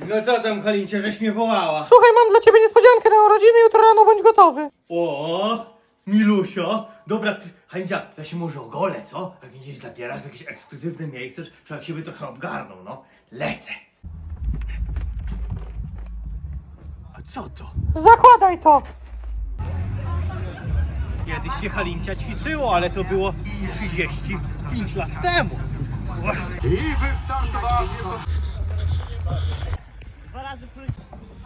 No co tam, Halincie, żeś mnie wołała? Słuchaj, mam dla ciebie niespodziankę na urodziny, jutro rano bądź gotowy. O, Milusio. Dobra, ty, Halincia, to ja się może ogolę, co? Jak mnie gdzieś zabierasz w jakieś ekskluzywne miejsce, żeby się by trochę obgarnął, no. Lecę. A co to? Zakładaj to. Kiedyś się Halincia ćwiczyło, ale to było 35 lat temu. I wystartowała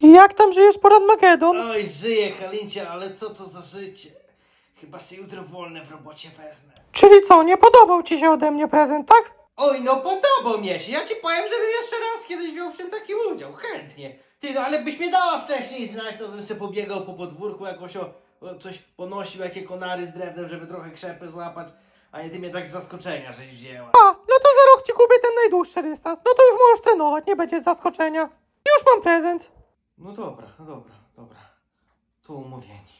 I jak tam żyjesz po Radmagedon? Oj, żyję, Halincia, ale co to za życie? Chyba się jutro wolne w robocie wezmę. Czyli co, nie podobał ci się ode mnie prezent, tak? Oj, no podobał mnie się. Ja ci powiem, żebym jeszcze raz kiedyś wziął w tym taki udział. Chętnie. Ty, no ale byś mnie dała wcześniej znać, to bym se pobiegał po podwórku jakoś o coś ponosił, jakie konary z drewnem, żeby trochę krzepy złapać. A nie ty mnie tak z zaskoczenia, żeś wzięła. A, no to za rok ci kupię ten najdłuższy dystans. No to już możesz trenować, nie będzie zaskoczenia. Już mam prezent. No dobra, no dobra, dobra. To umówieni.